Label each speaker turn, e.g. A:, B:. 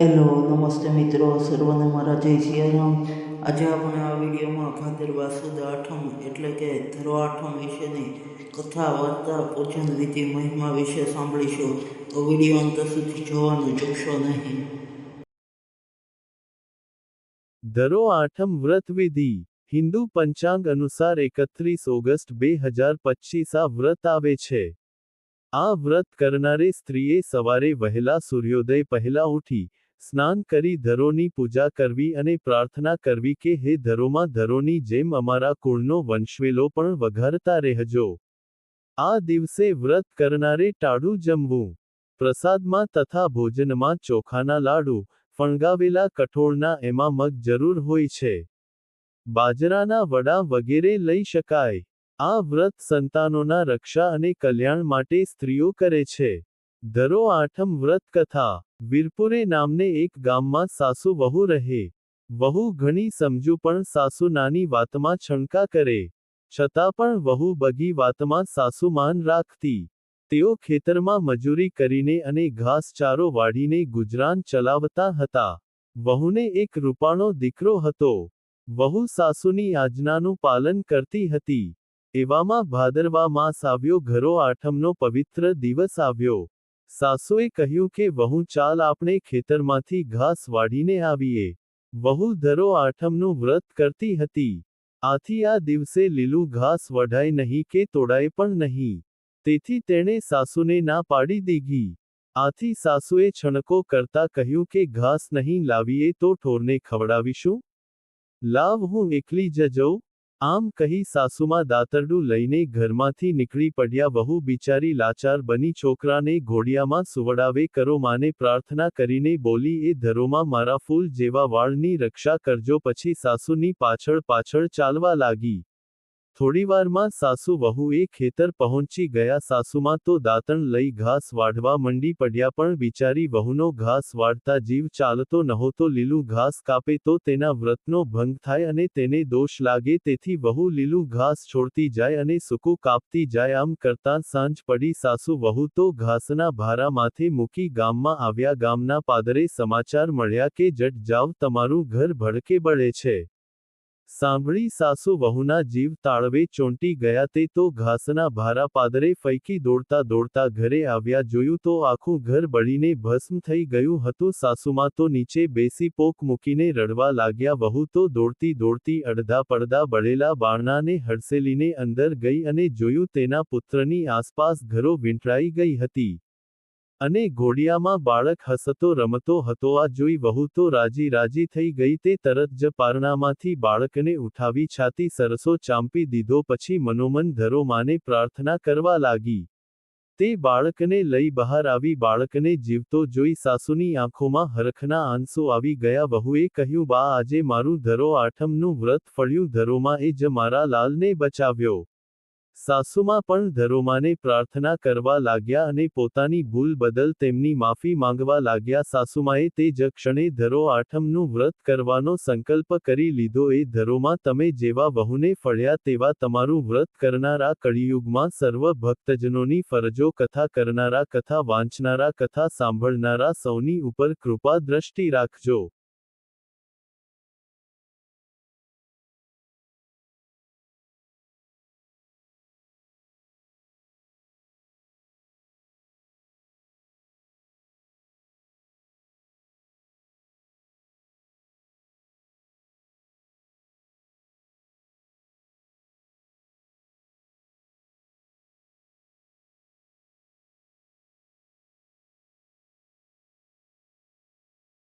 A: Hello નમસ્તે મિત્રો, સર્વને મારા જય સિયારામ. આજે આપણે આ વિડીયોમાં ભાદરવા સુદ આઠમ, એટલે કે ધરો આઠમ વિશેની કથા, વાર્તા, પૂજન વિધિ મહિમા વિશે સાંભળીશું. તો વીડિયો અંત સુધી જોવાનું ચૂકશો નહીં.
B: ધરો આઠમ વ્રત વિધિ. હિન્દુ પંચાંગ અનુસાર એકત્રીસ ઓગસ્ટ બે હજાર પચીસ આ વ્રત આવે છે. આ વ્રત કરનારે સ્ત્રીએ સવારે વહેલા સૂર્યોદય પહેલા ઉઠી સ્નાન કરી ધરોની પૂજા કરવી અને પ્રાર્થના કરવી કે હે ધરોમાં ધરોની જેમ અમારા કુળનો વંશવેલો પણ વઘારતા રહેજો. આ દિવસે વ્રત કરનારે ટાળું જમવું, પ્રસાદમાં તથા ભોજનમાં ચોખાના લાડુ, ફણગાવેલા કઠોળના એમાં મગ જરૂર હોય છે. બાજરાના વડા વગેરે લઈ શકાય. આ વ્રત સંતાનોના રક્ષા અને કલ્યાણ માટે સ્ત્રીઓ કરે છે. ધરો આઠમ વ્રત કથા. વીરપુરે નામને એક ગામમાં સાસુ વહુ રહે. વહુ ઘણી સમજુ પણ સાસુ નાની વાતમાં છણકા કરે. છતાં પણ વહુ બગી વાતમાં સાસુ માન રાખતી. તેઓ ખેતરમાં મજૂરી કરીને અને ઘાસચારો વાઢીને ગુજરાન ચલાવતા હતા. વહુને એક રૂપાણો દીકરો હતો. વહુ સાસુની આજ્ઞાનું પાલન કરતી હતી. એવામાં ભાદરવા માસ આવ્યો, ઘરો આઠમનો પવિત્ર દિવસ આવ્યો. સાસુએ કહ્યું કે, વહુ, ચાલ આપણે ખેતરમાંથી ઘાસ વાઢીને આવીએ. વહુ ધરો આઠમનું વ્રત કરતી હતી. આથી આ દિવસે લીલું ઘાસ વઢાય નહીં કે તોડાય પણ નહીં. તેથી તેણે સાસુને ના પાડી દીધી. આથી સાસુએ છણકો કરતા કહ્યું કે, ઘાસ નહીં લાવીએ તો ઠોરને ખવડાવીશું. લાવ, હું એકલી જ જઉં. આમ કહી સાસુમાં દાતરડું લઈને ઘરમાંથી નીકળી પડ્યા વહુ બિચારી લાચાર બની છોકરાને ઘોડિયામાં સુવડાવે કરો માને પ્રાર્થના કરીને બોલી, એ ધરોમાં મારા ફૂલ જેવા વાળની રક્ષા કરજો. પછી સાસુની પાછળ પાછળ ચાલવા લાગી. થોડીવારમાં સાસુ વહુએ ખેતર પહોંચી ગયા સાસુમાં તો દાંતણ લઈ ઘાસ વાઢવા મંડી પડ્યા પણ બિચારી વહુનો ઘાસ વાઢતા જીવ ચાલતો નહોતો, લીલું ઘાસ કાપે તો તેના વ્રતનો ભંગ થાય અને તેને દોષ લાગે, તેથી વહુ લીલું ઘાસ છોડતી જાય અને સૂકું કાપતી જાય. આમ કરતાં સાંજ પડી, સાસુ વહુ તો ઘાસના ભારા માથે મૂકી ગામમાં આવ્યા. ગામના પાદરે સમાચાર મળ્યા કે જટ જાવ, તમારું ઘર ભડકે બળે છે. સાંભળી સાસુ વહુના જીવ તાળવે ચોંટી ગયા તે તો ઘાસના ભારા પાદરે ફૈકી દોડતા દોડતા ઘરે આવ્યા જોયું તો આખું ઘર બળીને ભસ્મ થઈ ગયું હતું. સાસુમાં તો નીચે બેસી પોક મૂકીને રડવા લાગ્યા. વહુ તો દોડતી દોડતી અડધા પડદા બળેલા બારણાને હડસેલીને અંદર ગઈ અને જોયું તેના પુત્રની આસપાસ ઘરો વીંટળાઈ ગઈ હતી. અને ઘોડિયામાં બાળક હસતો રમતો હતો. આ જોઈ વહુ તો રાજી રાજી થઈ ગઈ. તે તરત જ પારણામાંથી બાળકને ઉઠાવી છાતી સરસો ચાંપી દીધો. પછી મનોમન ધરો માને પ્રાર્થના કરવા લાગી. તે બાળકને લઈ બહાર આવી બાળકને જીવતો જોઈ સાસુની આંખોમાં હરખના આંસુ આવી ગયા. વહુએ કહ્યું, બા, આજે મારું ધરો આઠમનું વ્રત ફળ્યું. ધરોમાં એ જ મારા લાલને બચાવ્યો. સાસુમાં પણ ધરોમાને પ્રાર્થના કરવા લાગ્યા અને પોતાની ભૂલ બદલ તેમની માફી માંગવા લાગ્યા. સાસુમાએ તે જ ક્ષણે ધરો આઠમનું વ્રત કરવાનો સંકલ્પ કરી લીધો. એ ધરોમાં, તમે જેવા વહુને ફળ્યા તેવા તમારું વ્રત કરનારા કળિયુગમાં સર્વ ભક્તજનોની ફરજો, કથા કરનારા, કથા વાંચનારા, કથા સાંભળનારા સૌની ઉપર કૃપા દ્રષ્ટિ રાખજો.